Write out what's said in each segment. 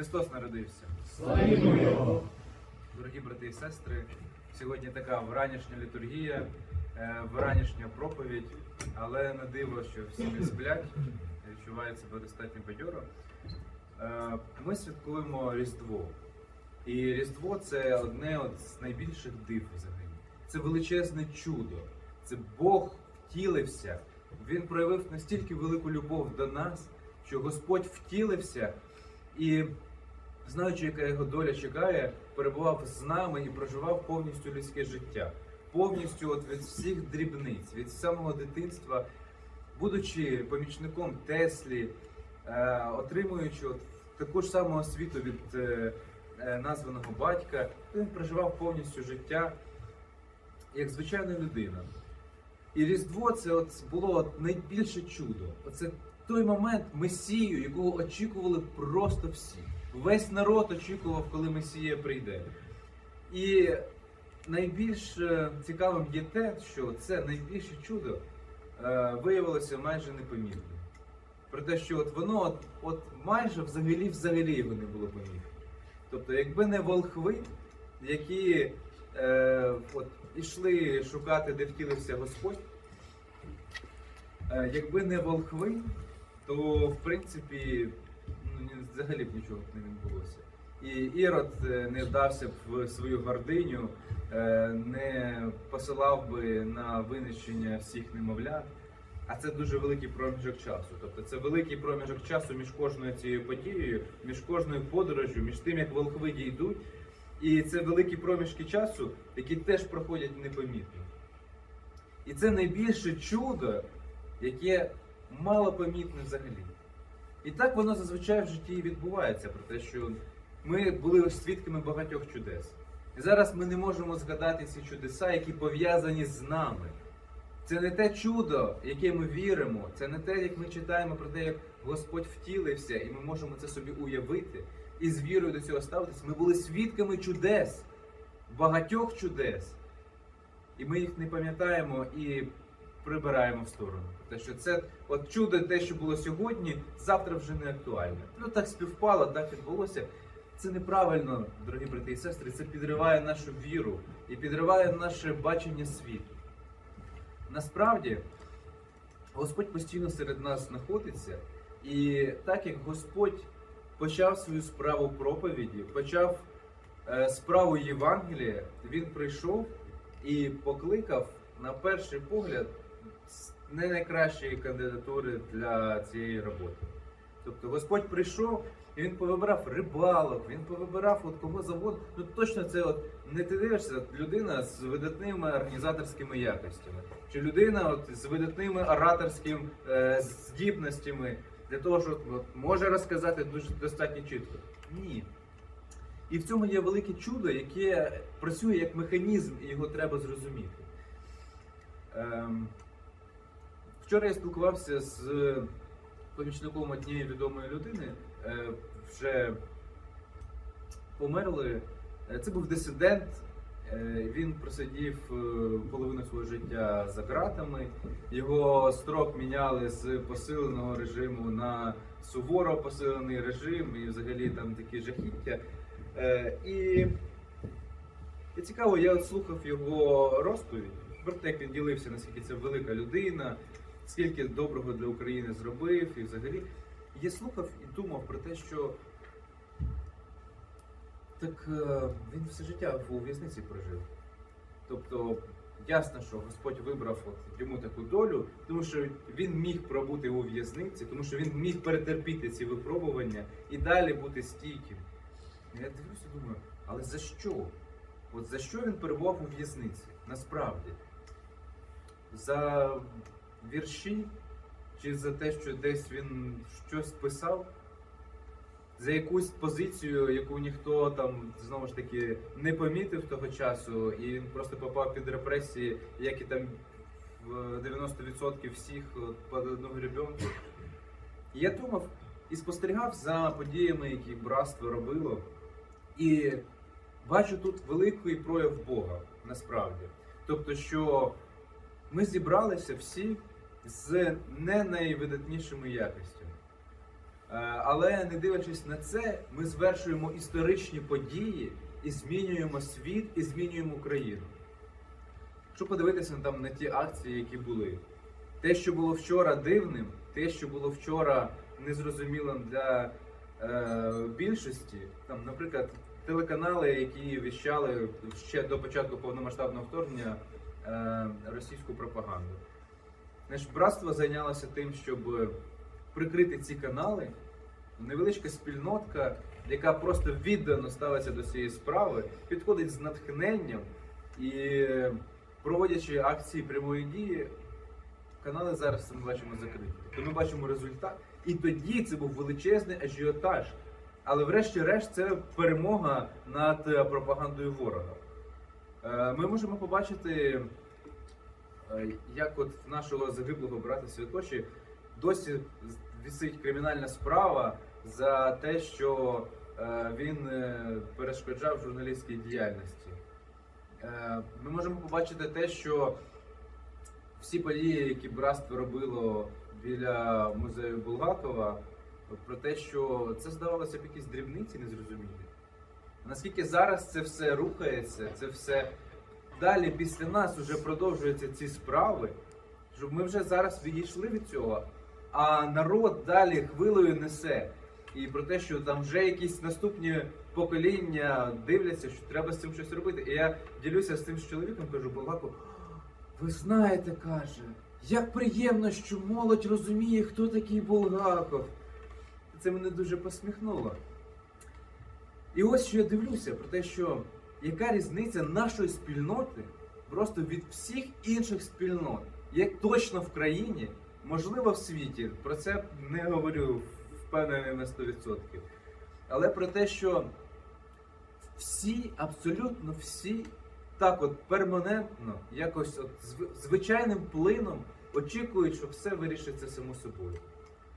Христос народився. Славімо Його! Дорогі брати і сестри, сьогодні така вранішня літургія, е, вранішня проповідь, але не диво, що всі не сплять, відчувають себе достатньо бадьоро. Е, Ми святкуємо Різдво. І Різдво це одне з найбільших див взагалі. Це величезне чудо. Це Бог втілився. Він проявив настільки велику любов до нас, що Господь втілився і знаючи, яка його доля чекає, перебував з нами і проживав повністю людське життя, повністю от від всіх дрібниць, від самого дитинства, будучи помічником Теслі, е, отримуючи от таку ж саму освіту від е, е, названого батька, він проживав повністю життя як звичайна людина. І Різдво це от було от найбільше чудо. Оце той момент Месію, якого очікували просто всі. Весь народ очікував, коли Месія прийде. І найбільш е, цікавим є те, що це найбільше чудо е, виявилося майже непомітним. Про те, що от воно от, от майже взагалі взагалі його не було помітно. Тобто, якби не волхви, які е, от, ішли шукати, де втілився Господь, е, якби не волхви, то в принципі ну, ні- взагалі б нічого не відбулося. І Ірод е, не вдався б в свою гординю, е, не посилав би на винищення всіх немовлят. А це дуже великий проміжок часу. Тобто це великий проміжок часу між кожною цією подією, між кожною подорожю, між тим, як волхви дійдуть. І це великі проміжки часу, які теж проходять непомітно. І це найбільше чудо, яке мало помітне взагалі. І так воно зазвичай в житті відбувається, про те, що ми були свідками багатьох чудес. І зараз ми не можемо згадати ці чудеса, які пов'язані з нами. Це не те чудо, яке ми віримо, це не те, як ми читаємо про те, як Господь втілився, і ми можемо це собі уявити і з вірою до цього ставитися. Ми були свідками чудес, багатьох чудес. І ми їх не пам'ятаємо і прибираємо в сторону. Те, що це от чудо, те, що було сьогодні, завтра вже не актуальне. Ну так співпало, так відбулося. Це неправильно, дорогі брати і сестри. Це підриває нашу віру і підриває наше бачення світу. Насправді, Господь постійно серед нас знаходиться, і так як Господь почав свою справу проповіді, почав е, справу Євангелія, він прийшов і покликав на перший погляд не найкращої кандидатури для цієї роботи. Тобто Господь прийшов і він повибирав рибалок, він повибирав от кого завгодно. Ну точно це от не ти дивишся, людина з видатними організаторськими якостями, чи людина от з видатними ораторськими е, здібностями для того, щоб от, може розказати дуже достатньо чітко. Ні. І в цьому є велике чудо, яке працює як механізм, і його треба зрозуміти. Ем, вчора я спілкувався з помічником однієї відомої людини, е, вже померли. Е, Це був дисидент. Е, Він просидів е, половину свого життя за ґратами. Його строк міняли з посиленого режиму на суворо посилений режим, і взагалі там такі жахіття. Е, І, і цікаво, я слухав його розповідь про те, як він ділився, наскільки це велика людина, скільки доброго для України зробив, і взагалі. Я слухав і думав про те, що так е, він все життя у в'язниці прожив. Тобто, ясно, що Господь вибрав от йому таку долю, тому що він міг пробути у в'язниці, тому що він міг перетерпіти ці випробування і далі бути стійким. Я дивлюся, думаю, але за що? От за що він перебував у в'язниці? Насправді? За вірші? Чи за те, що десь він щось писав? За якусь позицію, яку ніхто там знову ж таки не помітив того часу, і він просто попав під репресії, як і там в 90% всіх під одну гребенку. І я думав і спостерігав за подіями, які братство робило, і бачу тут великий прояв Бога насправді. Тобто, що ми зібралися всі з не найвидатнішими якостями. Е, Але не дивлячись на це, ми звершуємо історичні події і змінюємо світ, і змінюємо Україну. Якщо подивитися там на ті акції, які були, те, що було вчора дивним, те, що було вчора незрозумілим для е, більшості, там, наприклад, телеканали, які віщали ще до початку повномасштабного вторгнення російську пропаганду. Значить, братство зайнялося тим, щоб прикрити ці канали. Невеличка спільнотка, яка просто віддано ставиться до цієї справи, підходить з натхненням і проводячи акції прямої дії, канали зараз ми бачимо закриті. Тобто ми бачимо результат. І тоді це був величезний ажіотаж. Але врешті-решт це перемога над е, пропагандою ворога. Е, Ми можемо побачити, е, як от в нашого загиблого брата Святоші досі висить кримінальна справа за те, що е, він е, перешкоджав журналістській діяльності. Е, Ми можемо побачити те, що всі події, які братство робило біля музею Булгакова, про те, що це здавалося б якісь дрібниці незрозумілі. Наскільки зараз це все рухається, це все далі після нас вже продовжуються ці справи, щоб ми вже зараз відійшли від цього, а народ далі хвилею несе. І про те, що там вже якісь наступні покоління дивляться, що треба з цим щось робити. І я ділюся з тим з чоловіком, кажу, Булгаков, ви знаєте, каже, як приємно, що молодь розуміє, хто такий Булгаков. Це мене дуже посміхнуло. І ось що я дивлюся про те, що яка різниця нашої спільноти просто від всіх інших спільнот, як точно в країні, можливо в світі. Про це не говорю впевнений на 100%. Але про те, що всі, абсолютно всі, так от перманентно, якось от звичайним плином очікують, що все вирішиться само собою.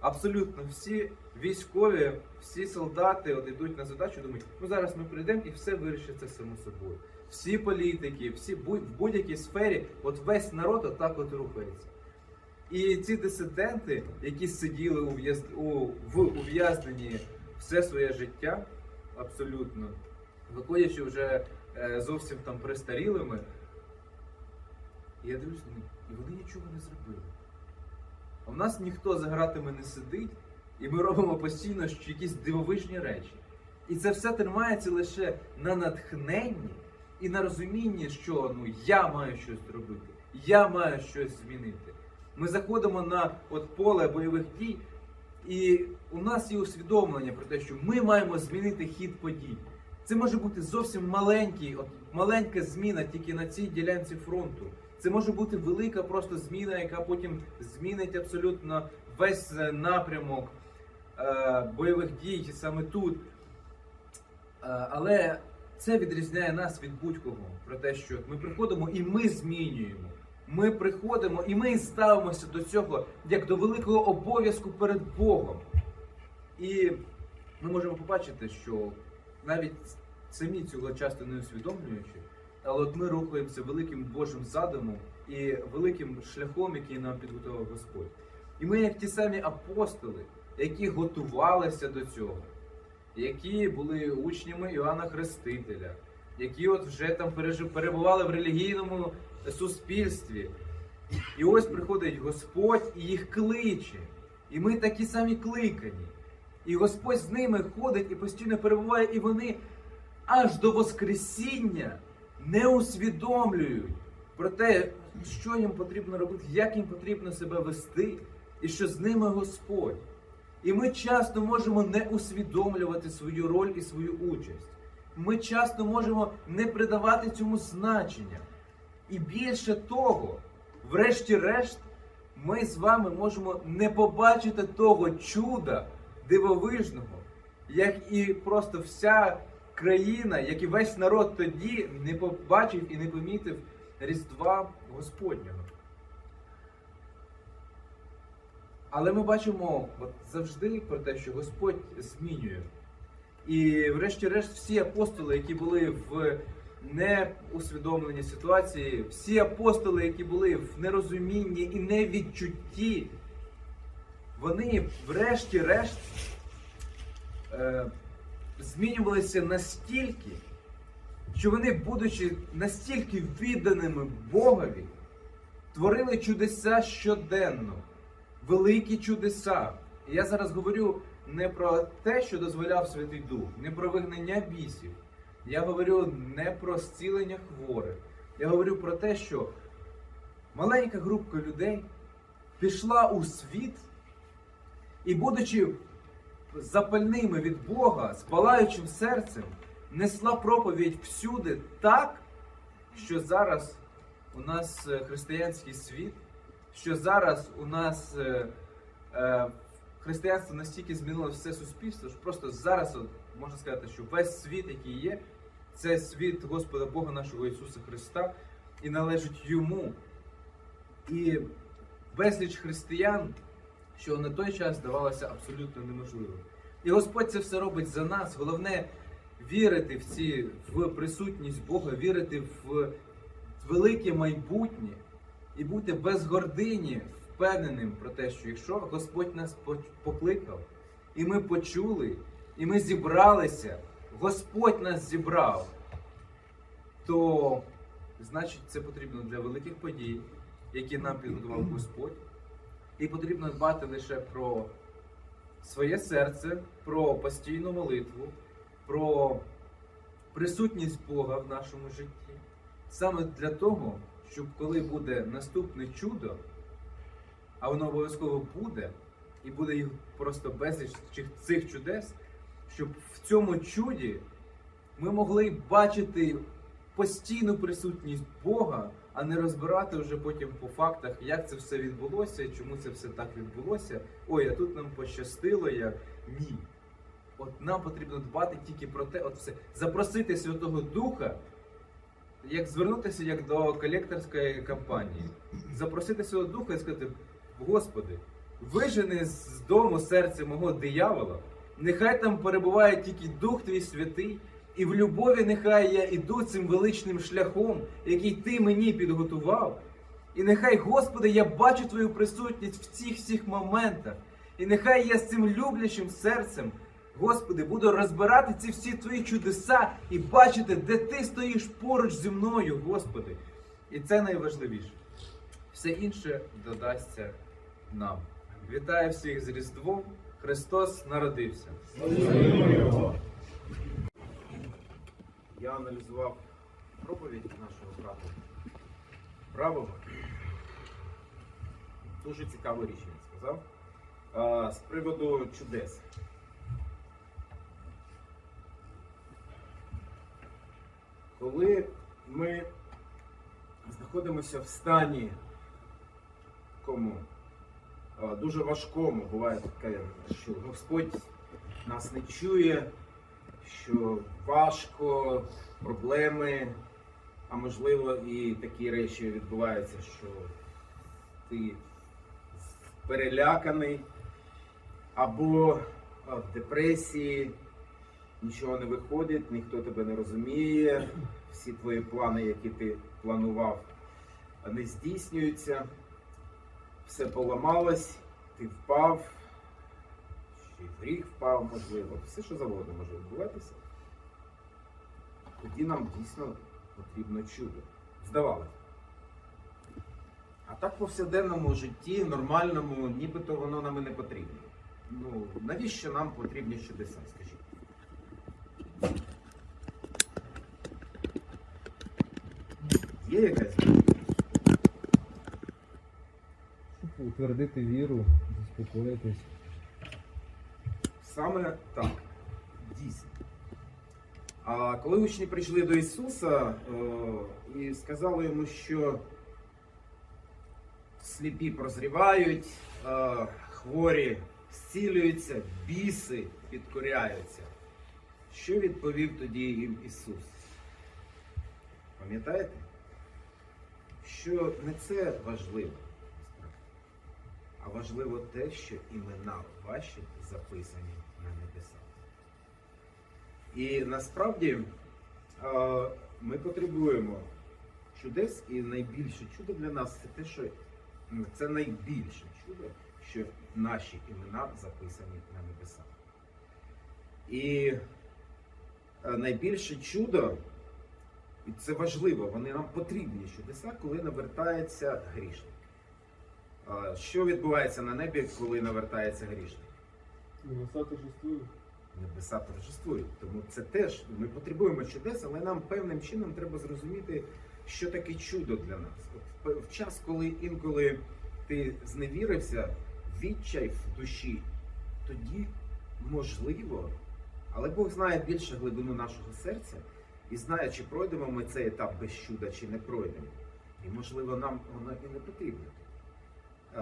Абсолютно всі військові, всі солдати от йдуть на задачу, думають, ну зараз ми прийдемо і все вирішиться само собою. Всі політики, всі в будь-якій сфері, от весь народ отак от рухається. І ці дисиденти, які сиділи у у... в ув'язненні все своє життя, абсолютно, виходячи вже е, зовсім там престарілими, я дивлюсь і вони нічого не зробили. А в нас ніхто за гратами не сидить, і ми робимо постійно якісь дивовижні речі. І це все тримається лише на натхненні і на розумінні, що ну я маю щось зробити, я маю щось змінити. Ми заходимо на от поле бойових дій, і у нас є усвідомлення про те, що ми маємо змінити хід подій. Це може бути зовсім маленький, от маленька зміна тільки на цій ділянці фронту. Це може бути велика просто зміна, яка потім змінить абсолютно весь е, напрямок е, бойових дій саме тут. Е, але це відрізняє нас від будь-кого. Про те, що ми приходимо і ми змінюємо. Ми приходимо і ми ставимося до цього як до великого обов'язку перед Богом. І ми можемо побачити, що навіть самі цього часто не усвідомлюючи, але от ми рухаємося великим Божим задумом і великим шляхом, який нам підготував Господь. І ми, як ті самі апостоли, які готувалися до цього, які були учнями Іоанна Хрестителя, які от вже там перебували в релігійному суспільстві. І ось приходить Господь і їх кличе. І ми такі самі кликані. І Господь з ними ходить і постійно перебуває, і вони аж до Воскресіння не усвідомлюють про те, що їм потрібно робити, як їм потрібно себе вести, і що з ними Господь. І ми часто можемо не усвідомлювати свою роль і свою участь. Ми часто можемо не придавати цьому значення. І більше того, врешті-решт, ми з вами можемо не побачити того чуда дивовижного, як і просто вся країна, як і весь народ тоді не побачив і не помітив Різдва Господнього. Але ми бачимо от завжди про те, що Господь змінює. І врешті-решт всі апостоли, які були в неусвідомленій ситуації, всі апостоли, які були в нерозумінні і невідчутті, вони врешті-решт е, змінювалися настільки, що вони, будучи настільки відданими Богові, творили чудеса щоденно, великі чудеса. І я зараз говорю не про те, що дозволяв Святий Дух, не про вигнання бісів. Я говорю не про зцілення хворих. Я говорю про те, що маленька групка людей пішла у світ і, будучи запальними від Бога, з палаючим серцем, несла проповідь всюди так, що зараз у нас е, християнський світ, що зараз у нас е, е, християнство настільки змінило все суспільство, що просто зараз от, можна сказати, що весь світ, який є, це світ Господа Бога нашого Ісуса Христа і належить йому. І безліч християн, що на той час здавалося абсолютно неможливим. І Господь це все робить за нас. Головне вірити в ці в присутність Бога, вірити в велике майбутнє і бути без гордині, впевненим про те, що якщо Господь нас покликав, і ми почули, і ми зібралися, Господь нас зібрав, то значить це потрібно для великих подій, які нам підготував Господь. І потрібно дбати лише про своє серце, про постійну молитву, про присутність Бога в нашому житті. Саме для того, щоб коли буде наступне чудо, а воно обов'язково буде, і буде їх просто безліч цих чудес, щоб в цьому чуді ми могли бачити постійну присутність Бога, а не розбирати вже потім по фактах, як це все відбулося, чому це все так відбулося. Ой, а тут нам пощастило, як ні. От нам потрібно дбати тільки про те, от все, запросити Святого Духа, як звернутися як до колекторської кампанії, запросити Святого Духа і сказати, Господи, вижени з дому серця мого диявола, нехай там перебуває тільки Дух Твій святий, і в любові нехай я іду цим величним шляхом, який Ти мені підготував. І нехай, Господи, я бачу Твою присутність в цих всіх моментах. І нехай я з цим люблячим серцем, Господи, буду розбирати ці всі Твої чудеса і бачити, де Ти стоїш поруч зі мною, Господи. І це найважливіше. Все інше додасться нам. Вітаю всіх з Різдвом. Христос народився. Я аналізував проповідь нашого брата правого. Дуже цікаву річ він сказав. А, з приводу чудес. Коли ми знаходимося в стані такому дуже важкому, буває таке, що Господь нас не чує, що важко, проблеми, а можливо і такі речі відбуваються, що ти переляканий або в депресії, нічого не виходить, ніхто тебе не розуміє, всі твої плани, які ти планував, не здійснюються, все поламалось, ти впав, чи гріх впав, можливо, все, що завгодно може відбуватися. Тоді нам дійсно потрібно чудо. Здавалося. А так в повсякденному житті, нормальному, нібито воно нам і не потрібно. Ну, навіщо нам потрібні чудеса, скажіть? Є якась утвердити віру, заспокоїтись. Саме так, дійсно. А коли учні прийшли до Ісуса е, і сказали йому, що сліпі прозрівають, е, хворі зцілюються, біси підкоряються, що відповів тоді їм Ісус? Пам'ятаєте? Що не це важливо, а важливо те, що імена ваші записані на небесах. І насправді ми потребуємо чудес, і найбільше чудо для нас це те, що це найбільше чудо, що наші імена записані на небесах. І е, найбільше чудо, і це важливо, вони нам потрібні чудеса, коли навертається грішник. Що відбувається на небі, коли навертається грішник? Небеса торжествують. Небеса торжествують. Тому це теж ми потребуємо чудес, але нам певним чином треба зрозуміти, що таке чудо для нас. От в- час, коли інколи ти зневірився, відчай в душі, тоді можливо, але Бог знає більше глибину нашого серця і знає, чи пройдемо ми цей етап без чуда, чи не пройдемо. І можливо, нам воно і не потрібно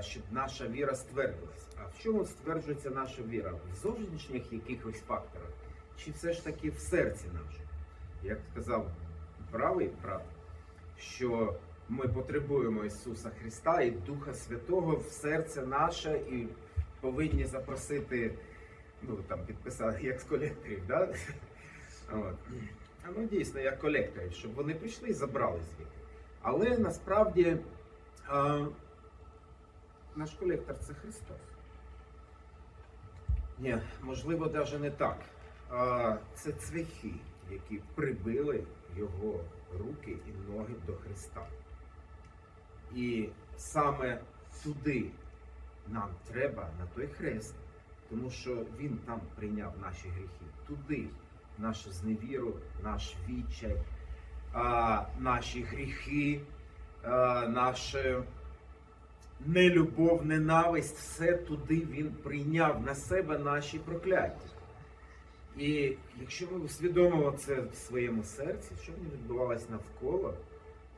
щоб наша віра ствердилась. А в чому стверджується наша віра? В зовнішніх якихось факторах, чи все ж таки в серці нашому? Як сказав правий брат, що ми потребуємо Ісуса Христа і Духа Святого в серце наше і повинні запросити, ну там підписати як з колекторів, да? Ну дійсно, як колекторів, щоб вони прийшли і забрали звідти. Але насправді. Наш колектор це Христос. Ні, можливо, навіть не так. А, Це цвяхи, які прибили його руки і ноги до Христа. І саме туди нам треба на той хрест, тому що Він там прийняв наші гріхи. Туди нашу зневіру, наш відчай, а, наші гріхи, а, наше нелюбов, ненависть, все туди він прийняв на себе наші прокляття. І якщо ми усвідомимо це в своєму серці, що не відбувалось навколо,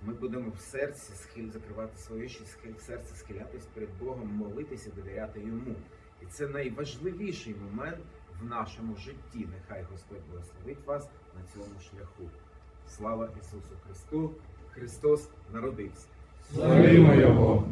ми будемо в серці схиль закривати свої очі, в серці схилятись перед Богом, молитися, довіряти йому. І це найважливіший момент в нашому житті. Нехай Господь благословить вас на цьому шляху. Слава Ісусу Христу! Христос народився! Славімо Його!